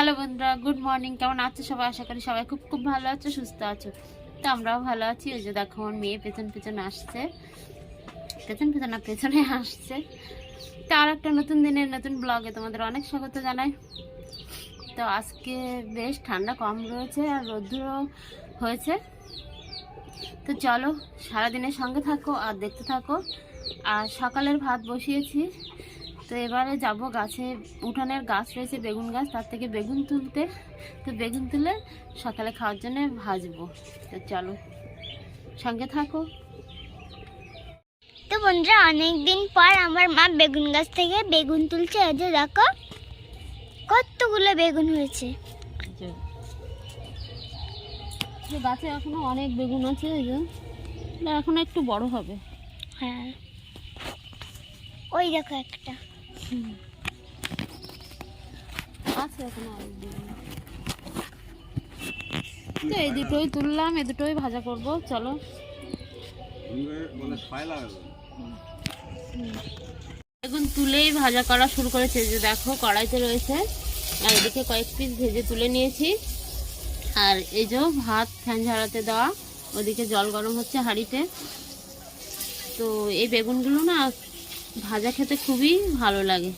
Hello বন্ধুরা good morning কেমন আছো সবাই? আশা করি সবাই খুব খুব ভালো আছো, সুস্থ আছো। তো আমরাও ভালো আছি। ওই যে দেখো, আমার মেয়ে পেছন পেছন আসছে। পেছন পেছন না, পেছনে আসছে। তো আর একটা নতুন দিনের নতুন ব্লগে তোমাদের অনেক স্বাগত জানাই। তো আজকে বেশ ঠান্ডা কম রয়েছে আর রোদ্রও হয়েছে। তো চলো, সারাদিনের সঙ্গে থাকো আর দেখতে থাকো। আর সকালের ভাত বসিয়েছি। তো এবারে যাব গাছে উঠানের গাছ রয়েছে বেগুন গাছ তার থেকে বেগুন তুলতে। তো বেগুন তুলে সকালে খাওয়ার জন্য ভাজবো। তো চলো সঙ্গে থাকো। তো বন্ধুরা অনেকদিন পর আমার মা বেগুন গাছ থেকে বেগুন তুলছে। এই যে দেখো কতগুলো বেগুন হয়েছে। গাছে এখনও অনেক বেগুন আছে এই যে। এখনও একটু বড় হবে। হ্যাঁ। ওই দেখো একটা। আছে এখনও তো এই দুটোই তুললাম, এই দুটোই ভাজা করব, চলো। বেগুন তুলেই ভাজা করা শুরু করেছে যে দেখো কড়াইতে রয়েছে। আর এদিকে কয়েক পিস ভেজে তুলে নিয়েছি। আর এই যে ভাত ফ্যান ঝাড়াতে দেওয়া, ওদিকে জল গরম হচ্ছে হাঁড়িতে। তো এই বেগুনগুলো না ভাজা খেতে খুবই ভালো লাগে।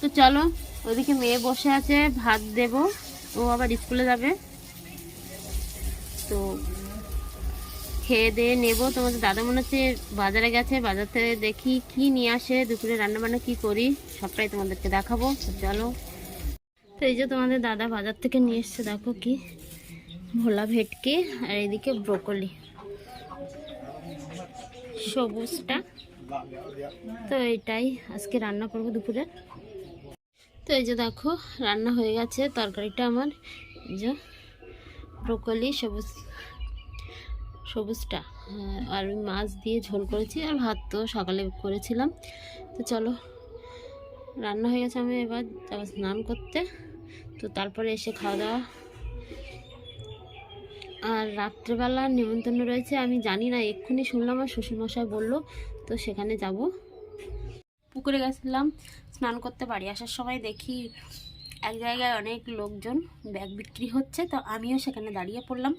তো চলো, ওদিকে মেয়ে বসে আছে, ভাত দেব। ও আবার স্কুলে যাবে। তো খেয়ে দিয়ে নেব। তোমাদের দাদা মনে হচ্ছে বাজারে গেছে। বাজার থেকে দেখি কি নিয়ে আসে, দুপুরে রান্না বান্না কি করি, সবটাই তোমাদেরকে দেখাবো। চলো। তো এই যে তোমাদের দাদা বাজার থেকে নিয়ে এসছে, দেখো কি, ভোলা ভেটকি, আর এদিকে ব্রোকলি। সবুজটা। তো এটাই আজকে রান্না করব দুপুরে। তো এই যে দেখো রান্না হয়ে গেছে তরকারিটা আমার। যে ব্রোকলি সবুজ সবুজটা। হ্যাঁ, আর মাছ দিয়ে ঝোল করেছি আর ভাত তো সকালে করেছিলাম। তো চলো রান্না হয়ে গেছে আমি এবার যাব স্নান করতে। তো তারপরে এসে খাওয়া দাওয়া আর রাত্রেবেলা নিমন্ত্রণ রয়েছে। আমি জানি না, এক্ষুনি শুনলাম আমার শ্বশুরমশাই বলল, তো সেখানে যাব। পুকুরে গেছিলাম, স্নান করতে বাড়ি আসার সময় দেখি এক জায়গায় অনেক লোকজন ব্যাগ বিক্রি হচ্ছে, তো আমিও সেখানে দাঁড়িয়ে পড়লাম।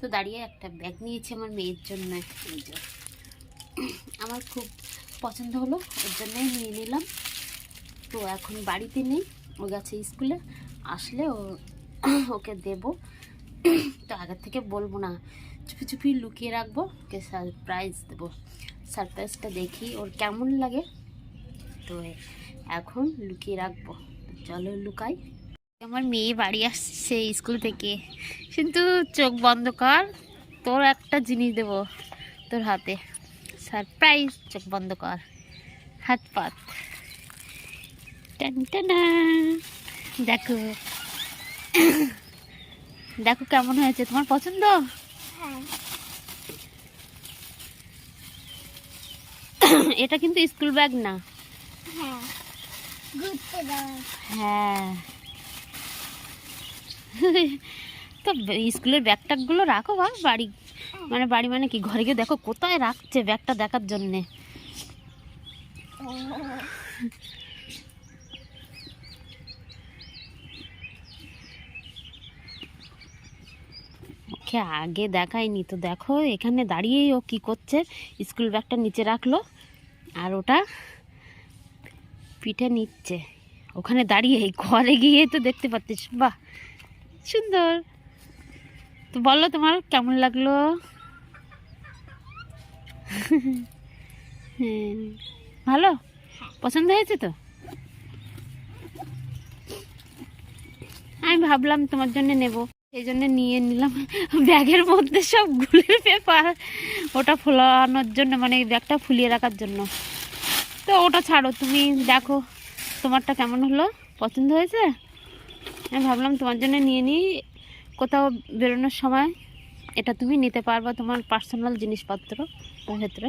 তো দাঁড়িয়ে একটা ব্যাগ নিয়েছি আমার মেয়ের জন্য। আমার খুব পছন্দ হলো, ওর জন্যই নিয়ে নিলাম। তো এখন বাড়িতে নেই, ও গেছে স্কুলে, আসলে ও ওকে দেব। তো আগের থেকে বলব না। চুপি চুপি লুকিয়ে রাখব, ওকে সারপ্রাইজ দেবো। সারপ্রাইজটা দেখি ওর কেমন লাগে। তো এখন লুকিয়ে রাখব। চলো লুকাই। আমার মেয়ে বাড়ি আসছে স্কুল থেকে। কিন্তু চোখ বন্ধ কর, তোর একটা জিনিস দেব তোর হাতে। সারপ্রাইজ চোখ বন্ধ কর। হাত পাত। টান, টানা। দেখো। দেখো কেমন হয়েছে তোমার পছন্দ? হ্যাঁ। এটা কিন্তু স্কুল ব্যাগ না। হ্যাঁ হ্যাঁ। তো স্কুলের ব্যাগ ট্যাগগুলো রাখো বা বাড়ি মানে বাড়ি মানে কি ঘরে গিয়ে দেখো কোথায় রাখছে ব্যাগটা দেখার জন্যে। ওকে আগে দেখায়নি। তো দেখো, এখানে দাঁড়িয়েই ও কি করছে? স্কুল ব্যাগটা নিচে রাখল আর ওটা পিঠে নিচ্ছে। ওখানে দাঁড়িয়ে ঘরে গিয়ে তো দেখতে পাচ্ছিস। বাহ, সুন্দর। তো বলো তোমার কেমন লাগল? হ্যাঁ ভালো? পছন্দ হয়েছে তো? আমি ভাবলাম তোমার জন্য নেব। এই জন্য নিয়ে নিলাম। ব্যাগের মধ্যে সব গুলের পেপার। ওটা ফোলানোর জন্য মানে ব্যাগটা ফুলিয়ে রাখার জন্য। তো ওটা ছাড়ো তুমি দেখো তোমারটা কেমন হলো? পছন্দ হয়েছে? আমি ভাবলাম তোমার জন্য নিয়ে নিই। কোথাও বেরোনোর সময় এটা তুমি নিতে পারবা তোমার পার্সোনাল জিনিসপত্র ওর ভেতরে।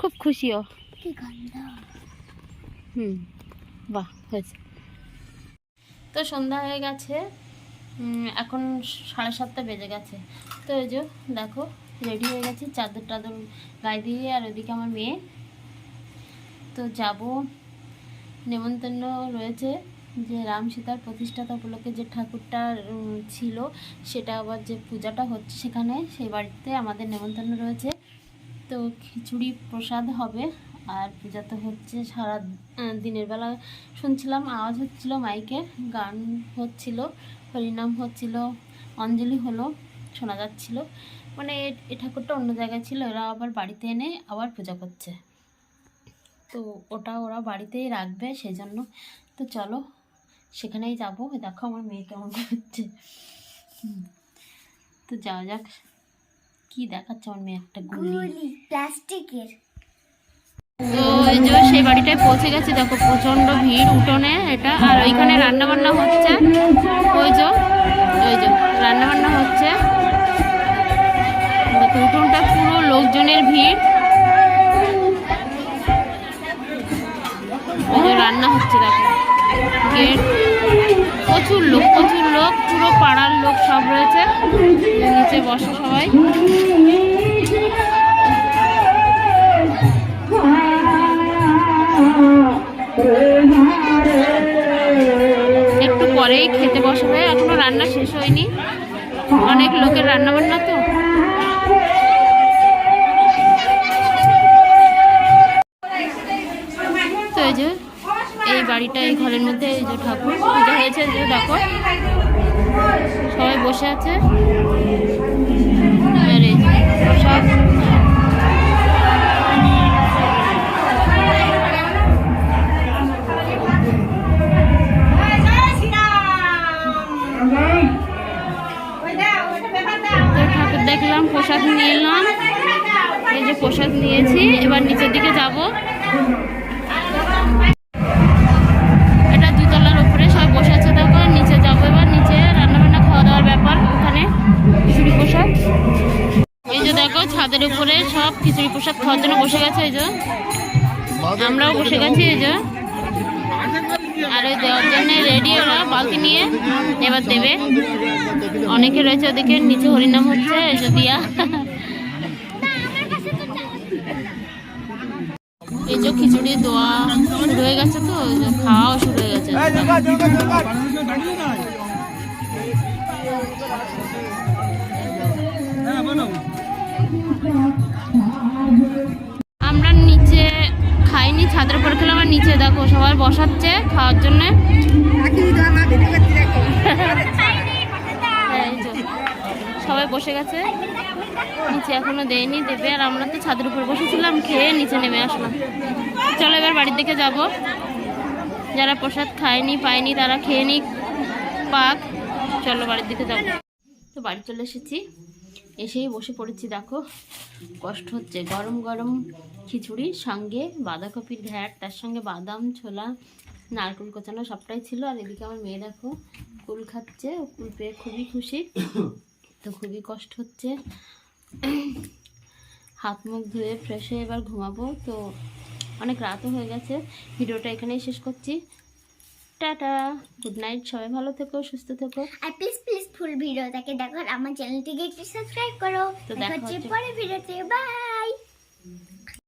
খুব খুশিও। হুম বাহ হয়েছে। তো সন্ধ্যা হয়ে গেছে। এখন সাড়ে সাতটা বেজে গেছে। তো এই যে, দেখো রেডি হয়ে গেছি, চাদর টাদর গায়ে দিয়ে, আর ওদিকে আমার মেয়ে। তো যাব। নেমন্তন্ন রয়েছে যে রাম সীতার প্রতিষ্ঠাতা উপলক্ষে যে ঠাকুরটা ছিল, সেটা আবার যে পূজাটা হচ্ছে সেখানে, সেই বাড়িতে আমাদের নেমন্তন্ন রয়েছে। তো খিচুড়ি প্রসাদ হবে, আর পূজা তো হচ্ছে সারা দিনের বেলা শুনছিলাম, আওয়াজ হচ্ছিল মাইকে, গান হচ্ছিল। হরিনাম হচ্ছিল অঞ্জলি হলো শোনা যাচ্ছিল। মানে এ- ঠাকুরটা অন্য জায়গায় ছিল এরা আবার বাড়িতে এনে আবার পূজা করছে। তো ওটা ওরা বাড়িতেই রাখবে সেই জন্য তো চলো সেখানেই যাব। দেখো আমার মেয়ে কেমন হুম। তো যাওয়া যাক। কি দেখাচ্ছে আমার মেয়ে? একটা গুলি প্লাস্টিকের। তো যে সেই বাড়িটায় পৌঁছে গেছে। দেখো প্রচণ্ড ভিড় উঠোনে এটা। আর ওইখানে রান্না বান্না হচ্ছে। ওই যে ওই যে রান্না বান্না হচ্ছে। দেখো, উঠোনটা পুরো লোকজনের ভিড়। রান্না হচ্ছে, দেখো। গেট। প্রচুর লোক প্রচুর লোক। পুরো পাড়ার লোক সব রয়েছে। নিচে বসে সবাই। একটু পরেই খেতে বসবে, এখনও রান্না শেষ হয়নি। অনেক লোকের রান্না বান্না তো এই যে, এই বাড়িটা, এই ঘরের মধ্যে এই যে ঠাকুর পূজা হয়েছে যে দেখো। সবাই বসে আছে। প্রসাদ নিলাম এই যে প্রসাদ নিয়েছি, এবার নিচের দিকে যাব। এটা সবাই বসে আছে নিচে যাব এবার, নিচে রান্না বান্না খাওয়া দাওয়ার ব্যাপার ওখানে, খিচুড়ি প্রসাদ। এই যে দেখো, ছাদের উপরে সব খিচুড়ি প্রসাদ খাওয়ার জন্য বসে গেছে, এই যে। আমরাও বসে গেছি, এই যে। আর ওই দেওয়ার জন্য রেডি ওরা, বালতি নিয়ে এবার দেবে। অনেকে রয়েছে ওদিকে, নিচে হরিনাম হচ্ছে এই যে দিয়া এই যে খিচুড়ি দোয়া শুরু হয়ে গেছে তো খাওয়াও শুরু হয়ে গেছে। আমরা বসাচ্ছে খাওয়ার জন্য। হ্যাঁ, সবাই বসে গেছে। নিচে এখনও দেয়নি দেবে। আর আমরা তো ছাদের উপর বসেছিলাম খেয়ে নিচে নেমে আসলাম। চলো এবার বাড়ির দিকে যাব। যারা প্রসাদ খায়নি পায়নি তারা খেয়ে নি পাক। চলো বাড়ির দিকে যাব। তো বাড়ি চলে এসেছি। এসেই বসে পড়েছি, দেখো। কষ্ট হচ্ছে। গরম গরম খিচুড়ি, সঙ্গে, বাঁধাকপির ঘ্যাট তার সঙ্গে বাদাম, ছোলা, নারকেল কোচানো সবটাই ছিল। আর এদিকে আমার মেয়ে দেখো, কুল খাচ্ছে কুল পেয়ে খুবই খুশি। তো খুবই কষ্ট হচ্ছে। হাত মুখ ধুয়ে ফ্রেশ হয়ে এবার ঘুমাবো। তো অনেক রাতও হয়ে গেছে। ভিডিওটা এখানেই শেষ করছি। টাটা! গুড নাইট সবাই ভালো থেকো, সুস্থ থেকো। আর প্লিজ ফুল ভিডিওটাকে দেখো আর আমার চ্যানেলটিকে একটু সাবস্ক্রাইব করো। তো দেখা হচ্ছে হচ্ছে- পরে ভিডিওতে বাই